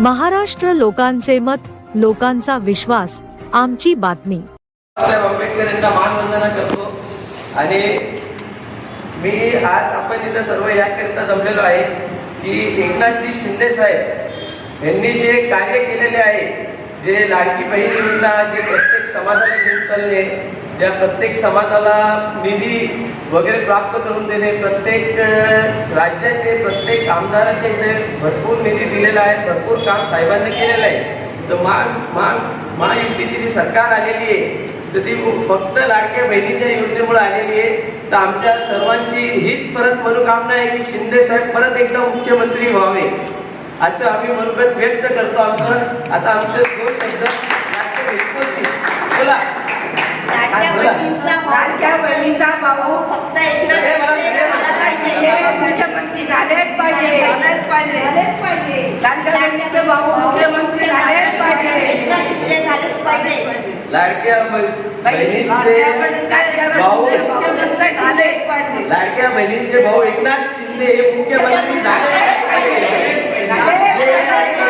महाराष्ट्र लोकांचे मत लोकांचा विश्वास आमची बातमी. बाबासाहेब आंबेडकर यांचा मानवंदना करतो. आणि मी आज आपण इथं सर्व याकरिता जमलेलो आहे की एकनाथजी शिंदे साहेब यांनी जे कार्य केलेले आहे जे लाडकी बहीण योजना जे प्रत्येक समाजाला घेऊन चालले या प्रत्येक समाजाला निधी वगैरे प्राप्त करून देणे प्रत्येक राज्याचे प्रत्येक आमदाराचे इथे भरपूर निधी दिलेला आहे भरपूर काम साहेबांनी केलेलं आहे. तर मान मान महायुतीची जी सरकार आलेली आहे तर ती फक्त लाडक्या बहिणीच्या योजनेमुळे आलेली आहे. तर आमच्या सर्वांची हीच परत मनोकामना आहे की शिंदे साहेब परत एकदा मुख्यमंत्री व्हावे असं आम्ही मनोगत व्यक्त करतो आमचं. आता आमचे दोन शब्द लाडक्या बहिणीवरती. बोला लाडक्या बहिणीचा भाऊ लाडक्या बहिणीचा भाऊ फक्त हे मला पाहिजे. मुख्यमंत्री झालेच पाहिजे. झालंच पाहिजे. झालेच पाहिजे. लाडक्या बहिणीचे भाऊ मुख्यमंत्री झालेच पाहिजे. एकनाथ शिंदे झालेच पाहिजे. लाडक्या बहिणींचे भाऊ मुख्यमंत्री पाहिजे. लाडक्या बहिणींचे भाऊ एकनाथ शिंदे हे मुख्यमंत्री झाले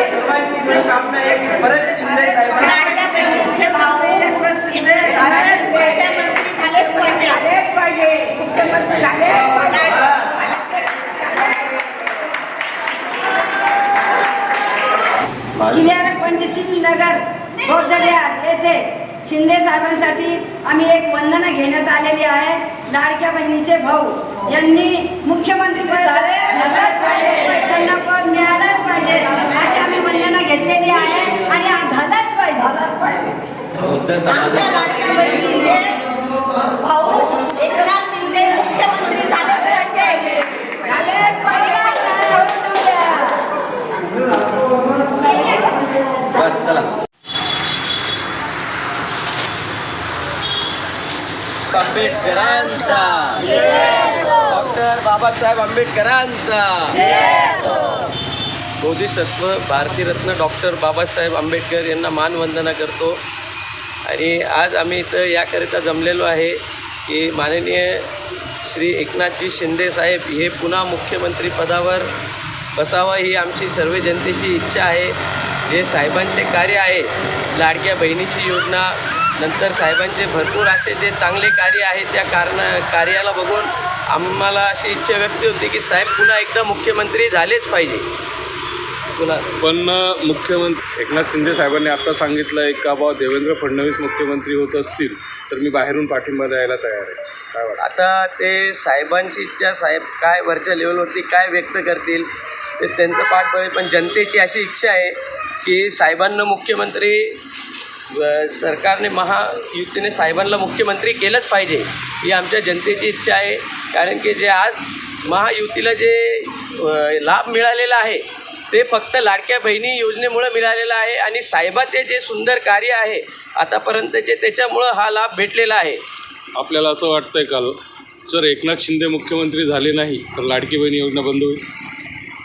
सर्वांची मनोकामना आहे की परत शिंदे साहेबांना लाडक्या बहिणींचे भाऊ एकनाथ शिंदे मुख्यमंत्री झालेच पाहिजे झालेच पाहिजे मुख्यमंत्री झालेच पाहिजे किल्ल्यार पंचशील नगर बौद्ध विहार येथे शिंदे साहेबांसाठी आम्ही एक वंदना घेण्यात आलेली आहे. लाडक्या बहिणीचे भाऊ यांनी मुख्यमंत्री पद त्यांना पद मिळालंच पाहिजे अशी आम्ही वंदना घेतलेली आहे आणि आ- झालंच पाहिजे बौद्ध आमच्या समाजात लाडक्या बहिणींचे भाऊ एकनाथ शिंदे मुख्यमंत्री झालेच पाहिजे झालेच पाहिजे बस चला आंबेडकरांचा. डॉक्टर बाबासाहेब आंबेडकरांचा. बोधिसत्व भारतीरत्न डॉक्टर बाबासाहेब आंबेडकर यांना मानवंदना करतो. आणि आज आम्ही इथं याकरिता जमलेलो आहे की माननीय श्री एकनाथजी शिंदे साहेब हे पुन्हा मुख्यमंत्री पदावर बसावं ही आमची सर्व जनतेची इच्छा आहे. जे साहेबांचे कार्य आहे लाडक्या बहिणीची योजना नंतर साहेबांचे भरपूर असे जे चांगले कार्य आहे त्या कारणा कार्याला बघून आम्हाला अशी इच्छा व्यक्त होती की साहेब पुन्हा एकदा मुख्यमंत्री झालेच पाहिजे. पुन्हा पण मुख्यमंत्री एकनाथ शिंदे साहेबांनी आता सांगितलं आहे का बा देवेंद्र फडणवीस मुख्यमंत्री होत असतील तर मी बाहेरून पाठिंबा द्यायला तयार आहे. काय आता ते साहेबांची इच्छा साहेब काय वरच्या लेवलवरती काय व्यक्त करतील ते त्यांचं पाठबळ पण जनतेची अशी इच्छा आहे की साहेबांना मुख्यमंत्री सरकारने महायुतीने साहेबांना मुख्यमंत्री केलंच पाहिजे ही आमच्या जनतेची इच्छा आहे. कारण की जे आज महायुतीला जे लाभ मिळालेला आहे ते फक्त लाडक्या बहिणी योजनेमुळं मिळालेलं आहे आणि साहेबाचे जे सुंदर कार्य आहे आतापर्यंतचे त्याच्यामुळं हा लाभ भेटलेला आहे. आपल्याला असं वाटतंय का जर एकनाथ शिंदे मुख्यमंत्री झाले नाही तर लाडकी बहीण योजना बंद होईल.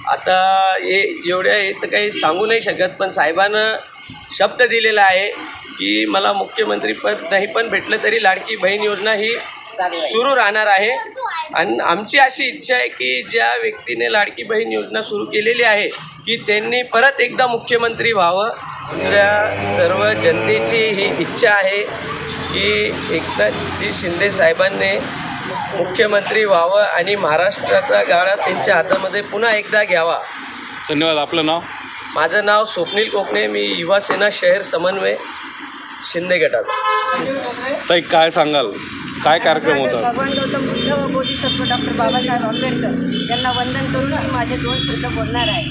आता हे एवढ्या हे तर काही सांगू नाही शकत पण साहेबानं शब्द दिलेला आहे की मला मुख्यमंत्रीपद नाही पण भेटलं तरी लाडकी बहीण योजना ही सुरू राहणार आहे. आणि आमची अशी इच्छा आहे की ज्या व्यक्तीने लाडकी बहीण योजना सुरू केलेली आहे की त्यांनी परत एकदा मुख्यमंत्री व्हावं. त्या सर्व जनतेची ही इच्छा आहे की एकनाथजी शिंदे साहेबांनी मुख्यमंत्री व्हावं आणि महाराष्ट्राचा गाळा त्यांच्या हातामध्ये पुन्हा एकदा घ्यावा. धन्यवाद. आपलं नाव? माझं नाव स्वप्नील कोकणे मी युवा सेना शहर समन्वय शिंदे गटात. ताई काय सांगाल? काय कार्यक्रम होता? भगवान गौतम बुद्ध व बोधिसत्व डॉक्टर बाबासाहेब आंबेडकर यांना वंदन करून मी माझे दोन शब्द बोलणार आहे.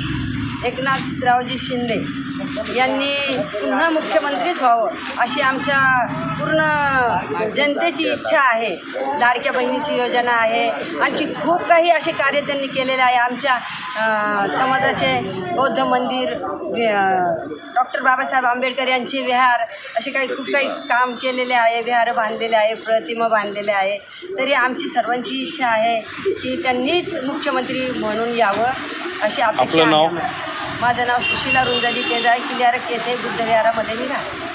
एकनाथरावजी शिंदे. यांनी पुन्हा मुख्यमंत्रीच व्हावं अशी आमच्या पूर्ण जनतेची इच्छा आहे. लाडक्या बहिणीची योजना आहे. आणखी खूप काही असे कार्य त्यांनी केलेले आहे. आमच्या समाजाचे बौद्ध मंदिर डॉक्टर बाबासाहेब आंबेडकर यांचे विहार असे काही खूप काही काम केलेले आहे. विहार बांधलेले आहे प्रतिमा बांधलेले आहे. तरी आमची सर्वांची इच्छा आहे की त्यांनीच मुख्यमंत्री म्हणून यावं अशी अपेक्षा माझं नाव सुशीला रुंजाली केजाय किल्यारक येथे बुद्धविहारामध्ये मी राहते.